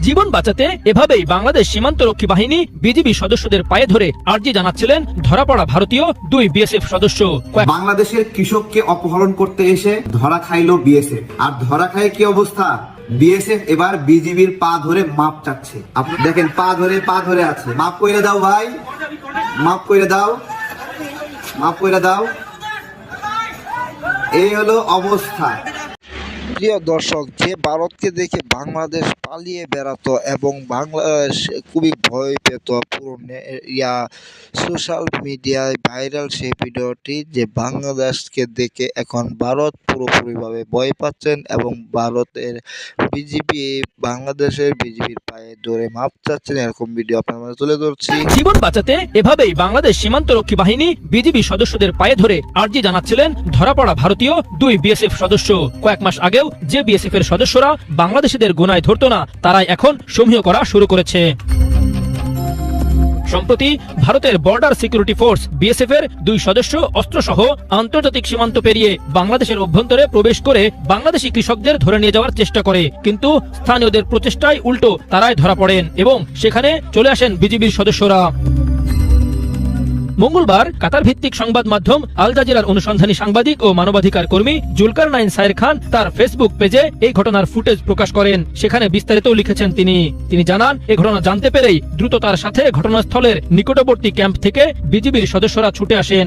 জীবন বাঁচাতে এভাবেই বাংলাদেশ সীমান্ত রক্ষী বাহিনী বিজিবি সদস্যদের পায়ে ধরে আর্জি জানাচ্ছিলেন ধরা পড়া ভারতীয় দুই বিএসএফ সদস্য। বাংলাদেশের কৃষককে অপহরণ করতে এসে ধরা খাইলো বিএসএফ। আর ধরা খায় কি অবস্থা? বিএসএফ এবার বিজিবির পা ধরে মাপ চাচ্ছে। আপনি দেখেন পা ধরে পা ধরে আছে। মাপ কইরে দাও ভাই। মাপ কইরে দাও। মাপ কইরে দাও। এই হলো অবস্থা। প্রিয় দর্শক, যে ভারতকে দেখে বাংলাদেশ পালিয়ে বেড়াতো এবং বাংলাদেশ খুবই ভয় পেত পুরো ইয়া সোশ্যাল মিডিয়ায় ভাইরাল সেই ভিডিওটি, যে বাংলাদেশকে দেখে এখন ভারত পুরোপুরিভাবে ভয় পাচ্ছেন এবং ভারতের বিজেপি বাংলাদেশের বিজেপির পায়ে ধরে মাপ চাচ্ছেন এরকম ভিডিও আপনার মাঝে তুলে ধরছি। জীবন বাঁচাতে এভাবেই বাংলাদেশ সীমান্ত রক্ষী বাহিনী বিজিবি সদস্যদের পায়ে ধরে আর্জি জানাচ্ছিলেন ধরা পড়া ভারতীয় দুই বিএসএফ সদস্য। কয়েক মাস আগেও যে বিএসএফ এর সদস্যরা বাংলাদেশিদের গুনায় ধরতো না, তারাই এখন সমীহ করা শুরু করেছে। সম্প্রতি ভারতের বর্ডার সিকিউরিটি ফোর্স বিএসএফ এর দুই সদস্য অস্ত্র সহ আন্তর্জাতিক সীমান্ত পেরিয়ে বাংলাদেশের অভ্যন্তরে প্রবেশ করে বাংলাদেশি কৃষকদের ধরে নিয়ে যাওয়ার চেষ্টা করে। কিন্তু স্থানীয়দের প্রচেষ্টায় উল্টো তারাই ধরা পড়েন এবং সেখানে চলে আসেন বিজিবির সদস্যরা। মঙ্গলবার কাতার ভিত্তিক সংবাদ মাধ্যম আল জাজিরার অনুসন্ধানী সাংবাদিক ও মানবাধিকার কর্মী জুলকার নাইন সায়ের খান তার ফেসবুক পেজে এই ঘটনার ফুটেজ প্রকাশ করেন। সেখানে বিস্তারিত লিখেছেন তিনি। তিনি জানান, এ ঘটনা জানতে পেরেই দ্রুত তার সাথে ঘটনাস্থলের নিকটবর্তী ক্যাম্প থেকে বিজিবির সদস্যরা ছুটে আসেন।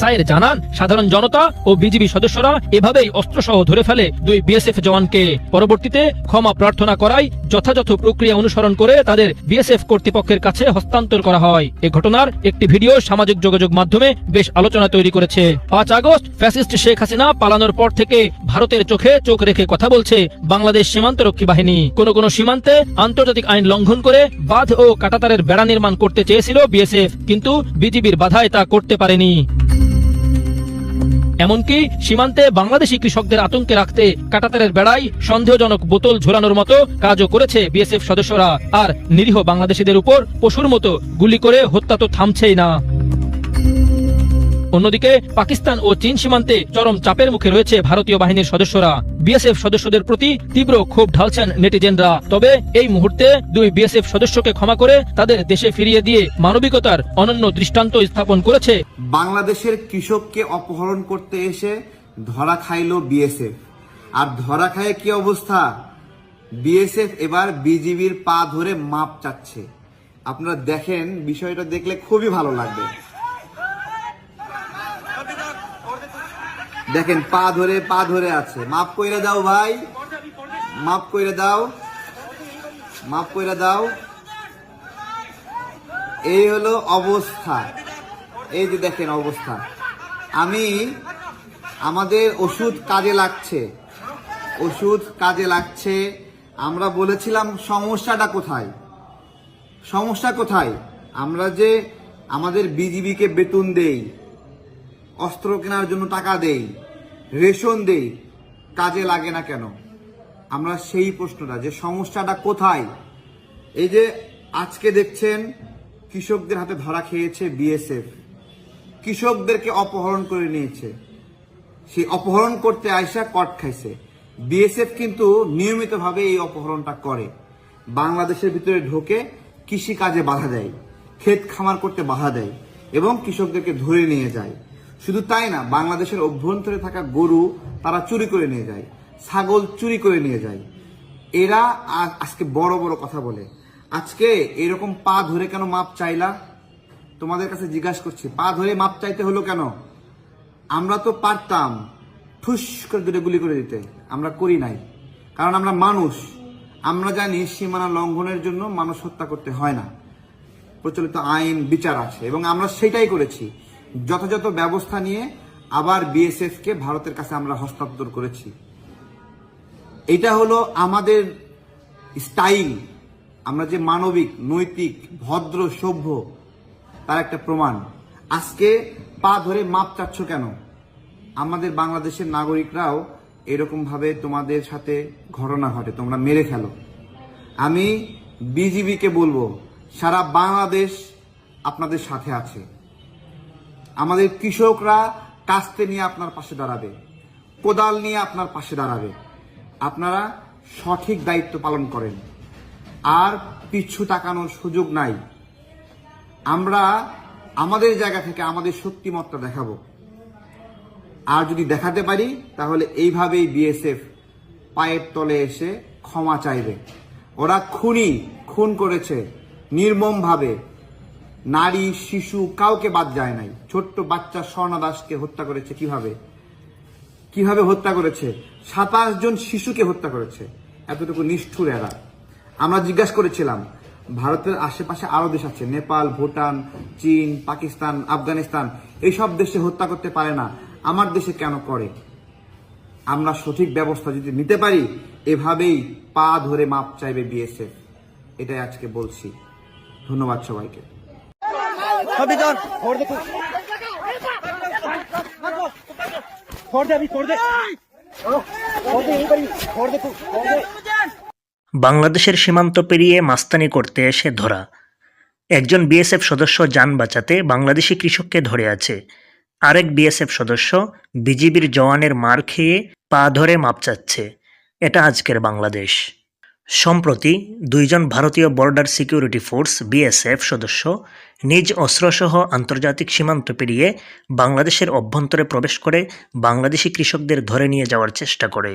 সাইর জানান, সাধারণ জনতা ও বিজিবি সদস্যরা এভাবেই অস্ত্রসহ ধরে ফেলে দুই বিএসএফ জওয়ানকে। পরবর্তীতে ক্ষমা প্রার্থনা করায় যথাযথ প্রক্রিয়া অনুসরণ করে তাদের বিএসএফ কর্তৃপক্ষের কাছে হস্তান্তর করা হয়। এ ঘটনার একটি ভিডিও সামাজিক যোগাযোগ মাধ্যমে বেশ আলোচনা তৈরি করেছে। পাঁচ আগস্ট ফ্যাসিস্ট শেখ হাসিনা পালানোর পর থেকে ভারতের চোখে চোখ রেখে কথা বলছে বাংলাদেশ সীমান্তরক্ষী বাহিনী। কোন কোন সীমান্তে আন্তর্জাতিক আইন লঙ্ঘন করে বাঁধ ও কাটাতারের বেড়া নির্মাণ করতে চেয়েছিল বিএসএফ, কিন্তু বিজিবির বাধায় তা করতে পারেনি। এমনকি সীমান্তে বাংলাদেশি কৃষকদের আতঙ্কে রাখতে কাটাতারের বেড়ায় সন্দেহজনক বোতল ঝোলানোর মতো কাজও করেছে বিএসএফ সদস্যরা। আর নিরীহ বাংলাদেশিদের উপর পশুর মতো গুলি করে হত্যা তো থামছেই না। অন্যদিকে পাকিস্তান ও চীন সীমান্তে চরম চাপের মুখে রয়েছে ভারতীয় বাহিনীর সদস্যরা। বিএসএফ সদস্যদের প্রতি তীব্র ক্ষোভ ঢালছেন নেটিজেনরা। তবে এই মুহূর্তে দুই বিএসএফ সদস্যকে ক্ষমা করে তাদের দেশে ফিরিয়ে দিয়ে মানবিকতার অনন্য দৃষ্টান্ত স্থাপন করেছে। বাংলাদেশের কৃষককে অপহরণ করতে এসে ধরা খাইলো বিএসএফ আর ধরা খায় কি অবস্থা? বিএসএফ এবার বিজিবির পা ধরে মাপ চাচ্ছে। আপনারা দেখেন, বিষয়টা দেখলে খুবই ভালো লাগবে। দেখেন, পা ধরে পা ধরে আছে। মাপ কইরে দাও ভাই। মাফ কইরে দাও। মাফ কইরে দাও। এই হলো অবস্থা। এই যে দেখেন অবস্থা। আমি, আমাদের ওষুধ কাজে লাগছে। ওষুধ কাজে লাগছে। আমরা বলেছিলাম, সমস্যাটা কোথায়? সমস্যা কোথায়? আমরা যে আমাদের বিজিবিকে বেতন দেই, অস্ত্র কেনার জন্য টাকা দেই রেশন দেই, কাজে লাগে না কেন? আমরা সেই প্রশ্নটা, যে সমস্যাটা কোথায়? এই যে আজকে দেখছেন, কৃষকদের হাতে ধরা খেয়েছে বিএসএফ। কৃষকদেরকে অপহরণ করে নিয়েছে। সেই অপহরণ করতে আইসা কট খাইছে। বিএসএফ কিন্তু নিয়মিতভাবে এই অপহরণটা করে। বাংলাদেশের ভিতরে ঢোকে কৃষি কাজে বাধা দেয়, ক্ষেত খামার করতে বাধা দেয় এবং কৃষকদেরকে ধরে নিয়ে যায়। শুধু তাই না, বাংলাদেশের অভ্যন্তরে থাকা গরু তারা চুরি করে নিয়ে যায়, ছাগল চুরি করে নিয়ে যায়। এরা আজকে বড় বড় কথা বলে। আজকে এরকম পা ধরে কেন মাপ চাইলা? তোমাদের কাছে জিজ্ঞাসা করছি, পা ধরে মাপ চাইতে হলো কেন? আমরা তো পারতাম ঠুস করে দূরে গুলি করে দিতে, আমরা করি নাই। কারণ আমরা মানুষ। আমরা জানি সীমানা লঙ্ঘনের জন্য মানুষ হত্যা করতে হয় না। প্রচলিত আইন, বিচার আছে এবং আমরা সেটাই করেছি। যথাযথ ব্যবস্থা নিয়ে আবার বিএসএফ কে ভারতের কাছে আমরা হস্তান্তর করেছি। এটা হলো আমাদের স্টাইল। আমরা যে মানবিক, নৈতিক, ভদ্র, সভ্য, তার একটা প্রমাণ। আজকে পা ধরে মাপ চাচ্ছ কেন? আমাদের বাংলাদেশের নাগরিকরাও এরকম ভাবে তোমাদের সাথে ঘটনা ঘটে, তোমরা মেরে ফেলো। আমি বিজিবিকে বলব, সারা বাংলাদেশ আপনাদের সাথে আছে। আমাদের কৃষকরা কাস্তে নিয়ে আপনার পাশে দাঁড়াবে, কোদাল নিয়ে আপনার পাশে দাঁড়াবে। আপনারা সঠিক দায়িত্ব পালন করেন। আর পিছু তাকানোর সুযোগ নাই। আমরা আমাদের জায়গা থেকে আমাদের শক্তিমত্তা দেখাবো। আর যদি দেখাতে পারি, তাহলে এইভাবেই বিএসএফ পায়ের তলে এসে ক্ষমা চাইবে। ওরা খুনি, খুন করেছে, নির্মমভাবে। নারী, শিশু, কাউকে বাদ যায় নাই। ছোট্ট বাচ্চা স্বর্ণা দাসকে হত্যা করেছে কীভাবে? কীভাবে হত্যা করেছে? সাতাশ জন শিশুকে হত্যা করেছে। এতটুকু নিষ্ঠুর এরা। আমরা জিজ্ঞাসা করেছিলাম, ভারতের আশেপাশে আরও দেশ আছে, নেপাল, ভুটান, চীন, পাকিস্তান, আফগানিস্তান, এইসব দেশে হত্যা করতে পারে না। আমার দেশে কেন করে? আমরা সঠিক ব্যবস্থা যদি নিতে পারি, এভাবেই পা ধরে মাপ চাইবে বিএসএফ। এটাই আজকে বলছি। ধন্যবাদ সবাইকে। বাংলাদেশের সীমান্ত পেরিয়ে মাস্তানি করতে এসে ধরা। একজন বিএসএফ সদস্য যান বাঁচাতে বাংলাদেশি কৃষককে ধরে আছে। আরেক বিএসএফ সদস্য বিজিবির জওয়ানের মার খেয়ে পা ধরে মাপ চাচ্ছে। এটা আজকের বাংলাদেশ। সম্প্রতি দুইজন ভারতীয় বর্ডার সিকিউরিটি ফোর্স, বিএসএফ সদস্য নিজ অস্ত্রসহ আন্তর্জাতিক সীমান্ত পেরিয়ে বাংলাদেশের অভ্যন্তরে প্রবেশ করে বাংলাদেশি কৃষকদের ধরে নিয়ে যাওয়ার চেষ্টা করে।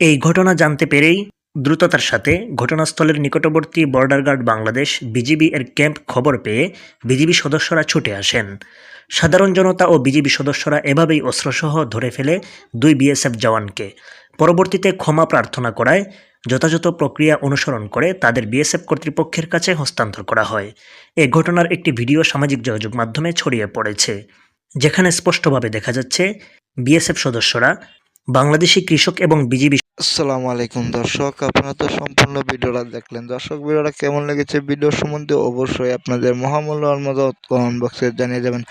এই ঘটনা জানতে পেরেই দ্রুততার সাথে ঘটনাস্থলের নিকটবর্তী বর্ডার গার্ড বাংলাদেশ বিজিবি এর ক্যাম্প খবর পেয়ে বিজিবি সদস্যরা ছুটে আসেন। সাধারণ জনতা ও বিজিবি সদস্যরা এভাবেই অস্ত্রসহ ধরে ফেলে দুই বিএসএফ জওয়ানকে। পরবর্তীতে ক্ষমা প্রার্থনা করায় যথাযথ প্রক্রিয়া অনুসরণ করে তাদের বিএসএফ কর্তৃপক্ষের কাছে হস্তান্তর করা হয়। এ ঘটনার একটি ভিডিও সামাজিক যোগাযোগ মাধ্যমে ছড়িয়ে পড়েছে, যেখানে স্পষ্টভাবে দেখা যাচ্ছে, বিএসএফ সদস্যরা বাংলাদেশি কৃষক এবং বিজিবি আসসালামু আলাইকুম, দর্শক। আপনারা তো সম্পূর্ণ ভিডিওটা দেখলেন। দর্শক, ভিডিওটা কেমন লেগেছে ভিডিও সম্বন্ধে অবশ্যই আপনাদের মহামূল্যবান মতামত কমেন্ট বক্সে জানিয়ে যাবেন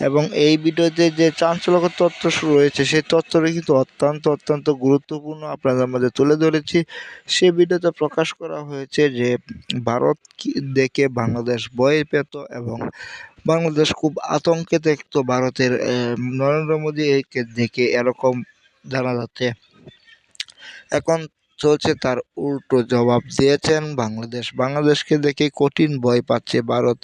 এবং এই ভিডিওতে যে চাঞ্চল্যকর তথ্য রয়েছে সেই তথ্যটা কিন্তু অত্যন্ত অত্যন্ত গুরুত্বপূর্ণ আপনাদের মধ্যে তুলে ধরেছি। সেই ভিডিওতে প্রকাশ করা হয়েছে যে ভারত দেখে বাংলাদেশ ভয় পেত এবং বাংলাদেশ খুব আতঙ্কে দেখতো ভারতের নরেন্দ্র মোদী একে দেখে এরকম জানা যাচ্ছে। এখন চলছে তার উল্টো জবাব। দিয়েছেন বাংলাদেশ। বাংলাদেশকে দেখে কঠিন ভয় পাচ্ছে ভারত।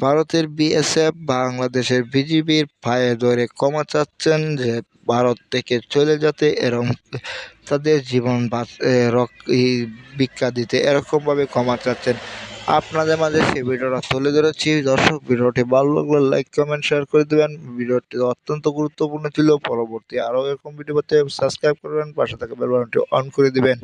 ভারতের বিএসএফ বাংলাদেশের বিজিবির পায়ে ধরে ক্ষমা চাচ্ছেন যে ভারত থেকে চলে যেতে এরকম তাদের জীবন ভিক্ষা দিতে এরকমভাবে ক্ষমা চাচ্ছেন। আপনাদের মাঝে সেই ভিডিওটা তুলে ধরেছি। দর্শক, ভিডিওটি ভালো লাগলে লাইক কমেন্ট শেয়ার করে দেবেন। ভিডিওটি অত্যন্ত গুরুত্বপূর্ণ ছিল। পরবর্তী আরও এরকম ভিডিও পেতে সাবস্ক্রাইব করবেন। পাশে থাকা বেল বাটনটি অন করে দিবেন।